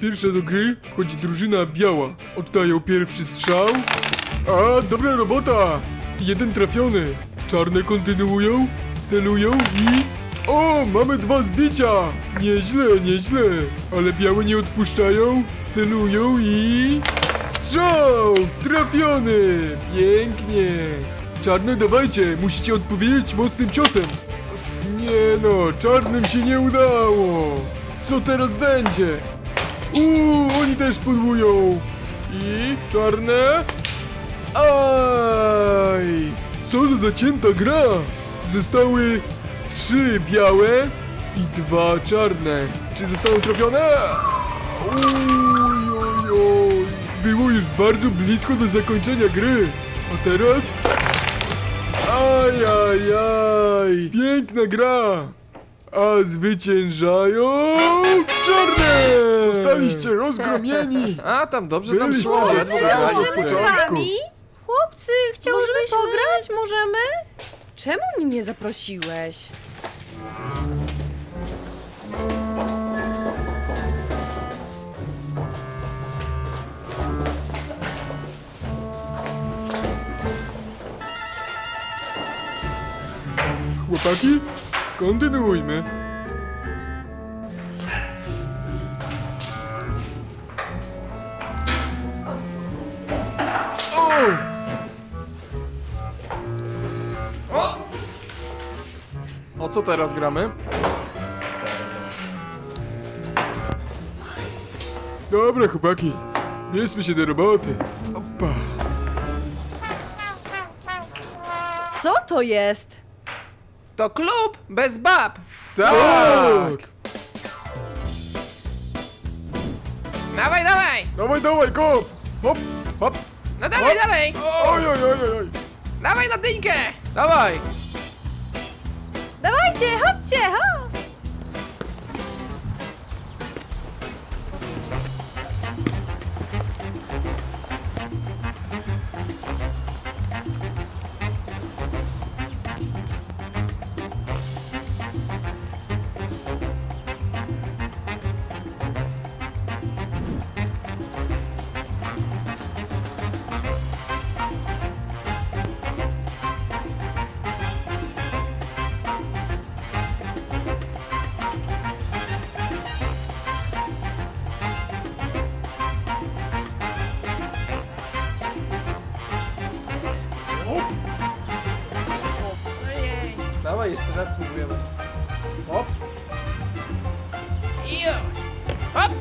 Pierwsza do gry wchodzi drużyna biała. Oddają pierwszy strzał. A, dobra robota! Jeden trafiony. Czarne kontynuują, celują i... O, mamy dwa zbicia! Nieźle, nieźle. Ale białe nie odpuszczają, celują i... Strzał! Trafiony! Pięknie! Czarne dawajcie, musicie odpowiedzieć mocnym ciosem. Nie no, czarnym się nie udało. Co teraz będzie? Uuu, oni też podłują. I czarne? Aj! Co za zacięta gra! Zostały trzy białe i dwa czarne. Czy zostały trafione? Uj, oj, oj. Było już bardzo blisko do zakończenia gry. A teraz? Aj, aj, aj. Piękna gra. A zwyciężają czarne! Zostaliście rozgromieni. A, tam dobrze nam Byliście szło. szans. graliście. od początku. Chłopcy, chciałbyś Możemy pograć? Możemy? Czemu mnie nie zaprosiłeś? Chłopaki, kontynuujmy. O! O co teraz gramy? Dobra, chłopaki, bierzmy się do roboty. Opa. Co to jest? To klub bez bab. Tak! Dawaj, dawaj. Dawaj, dawaj, kop! Hop, hop! No dawaj dalej. Oj, oj, oj, oj! Dawaj na dyńkę. Dawaj. Dawajcie, chodźcie, ha! Dawaj, jeszcze raz spróbujemy. Hop. I już. Hop.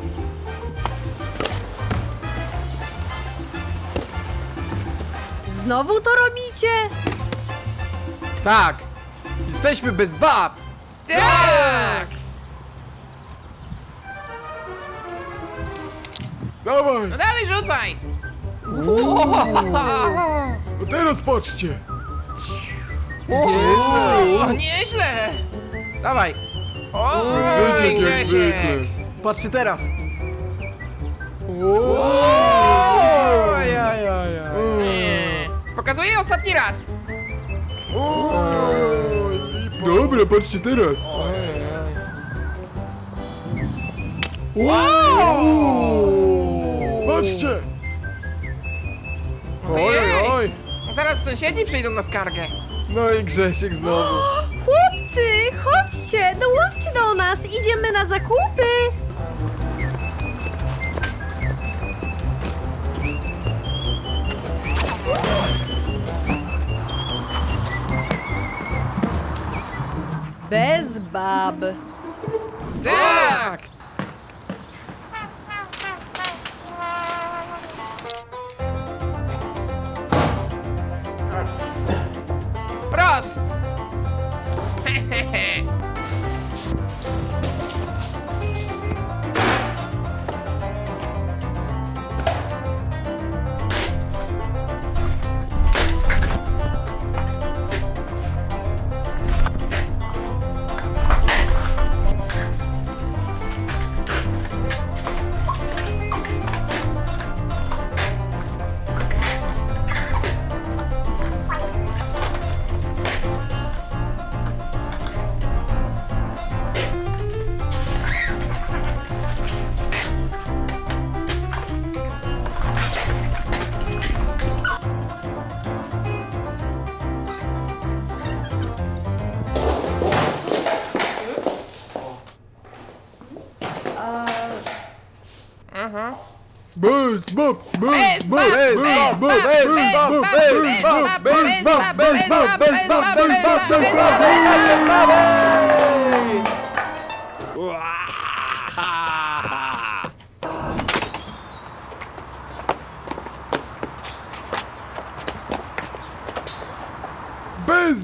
Znowu to robicie? Tak. Jesteśmy bez bab. Tak. Dawaj! No dalej rzucaj. No teraz patrzcie! O, nieźle. Dawaj. O, Grzesiek jak Grzesiek. zwykle. Patrzcie teraz. Oj, aj. Nie. Pokazuję ostatni raz. Oj, Dobra, patrzcie teraz! Patrzcie! Oj, Oj, oj. Zaraz sąsiedzi przyjdą na skargę. No i Grzesiek znowu. Chłopcy, chodźcie, dołączcie do nas, idziemy na zakupy! Bez bab. Tak. paz. Bez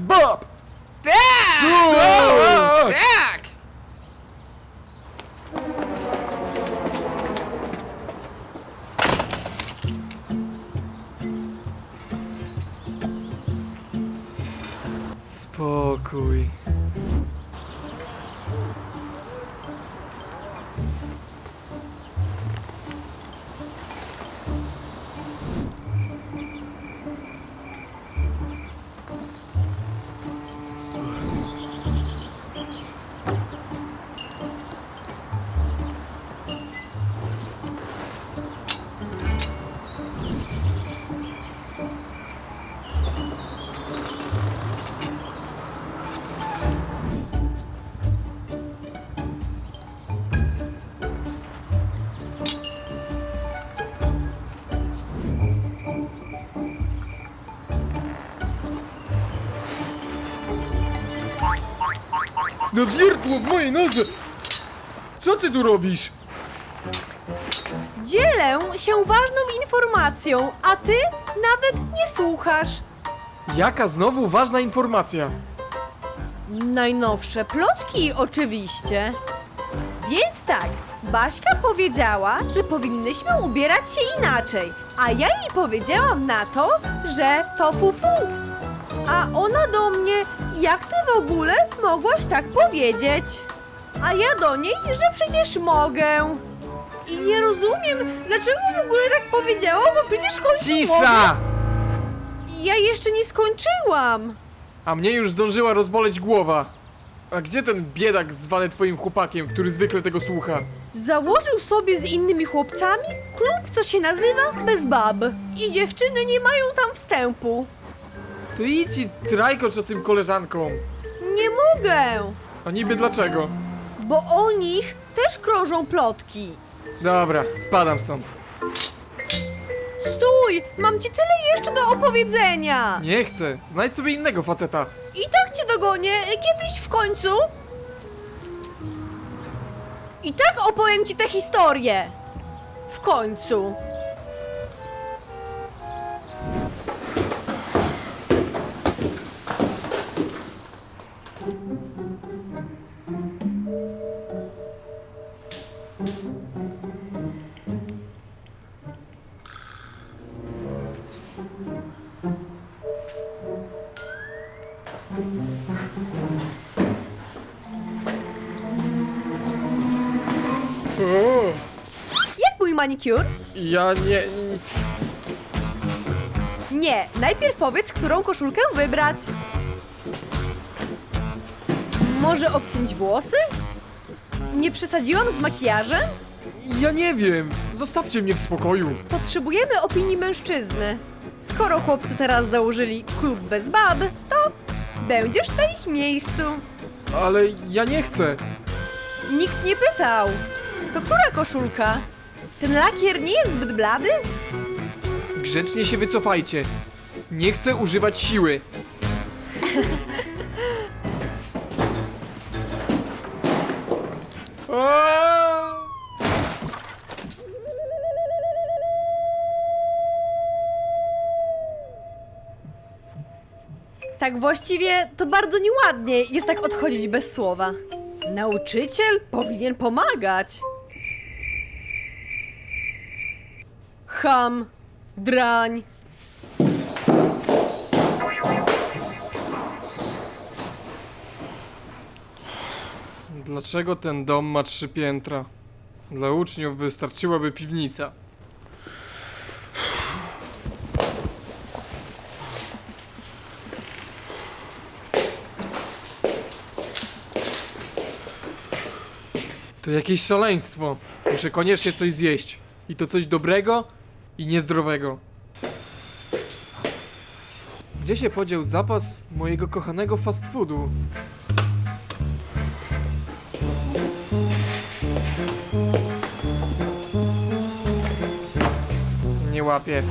Spokój. No wiertło w mojej nodze! Co ty tu robisz? Dzielę się ważną informacją, a ty nawet nie słuchasz. Jaka znowu ważna informacja? Najnowsze plotki oczywiście. Więc tak, Baśka powiedziała, że powinnyśmy ubierać się inaczej, a ja jej powiedziałam na to, że to fufu. A ona do mnie, jak ty w ogóle mogłaś tak powiedzieć? A ja do niej, że przecież mogę. I nie rozumiem, dlaczego w ogóle tak powiedziała, bo przecież w końcu mogę. Cisza! Ja jeszcze nie skończyłam. A mnie już zdążyła rozboleć głowa. A gdzie ten biedak zwany twoim chłopakiem, który zwykle tego słucha? Założył sobie z innymi chłopcami klub, co się nazywa Bez Bab. I dziewczyny nie mają tam wstępu. To idź i trajkocz o tym koleżankom. Nie mogę, A niby dlaczego? bo o nich też krążą plotki. Dobra, spadam stąd. Stój, mam ci tyle jeszcze do opowiedzenia. Nie chcę, znajdź sobie innego faceta. I tak cię dogonię, kiedyś w końcu. I tak opowiem ci tę historię. W końcu. Manikur? Ja nie... Nie, najpierw powiedz, którą koszulkę wybrać. Może obciąć włosy? Nie przesadziłam z makijażem? Ja nie wiem. Zostawcie mnie w spokoju. Potrzebujemy opinii mężczyzny. Skoro chłopcy teraz założyli klub bez bab, to będziesz na ich miejscu. Ale ja nie chcę. Nikt nie pytał. To która koszulka? Ten lakier nie jest zbyt blady? Grzecznie się wycofajcie. Nie chcę używać siły. Tak właściwie to bardzo nieładnie jest tak odchodzić bez słowa. Nauczyciel powinien pomagać. Ham, drań. Dlaczego ten dom ma trzy piętra? Dla uczniów wystarczyłaby piwnica. To jakieś szaleństwo. Muszę koniecznie coś zjeść. I to coś dobrego i niezdrowego. Gdzie się podział zapas mojego kochanego fast foodu? łapie.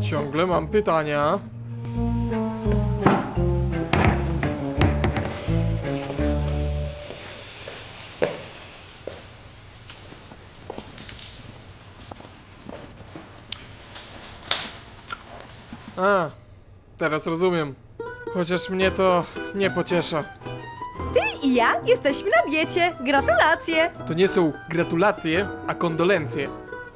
Ciągle mam pytania. A, teraz rozumiem. Chociaż mnie to nie pociesza. Ty i ja jesteśmy na diecie. Gratulacje! To nie są gratulacje, a kondolencje.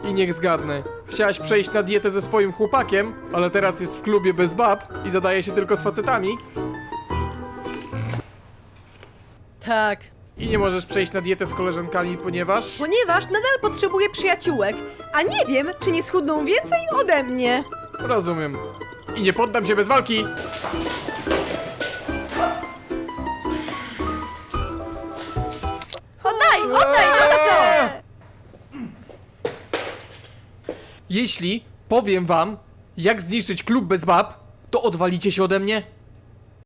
I niech zgadnę. Chciałaś przejść na dietę ze swoim chłopakiem, ale teraz jest w klubie bez bab i zadaje się tylko z facetami Tak. i nie możesz przejść na dietę z koleżankami, ponieważ... Ponieważ nadal potrzebuję przyjaciółek, a nie wiem, czy nie schudną więcej ode mnie. Rozumiem. I nie poddam się bez walki! Oddaj, oddaj, oddaj! Jeśli powiem wam, jak zniszczyć klub bez bab, to odwalicie się ode mnie?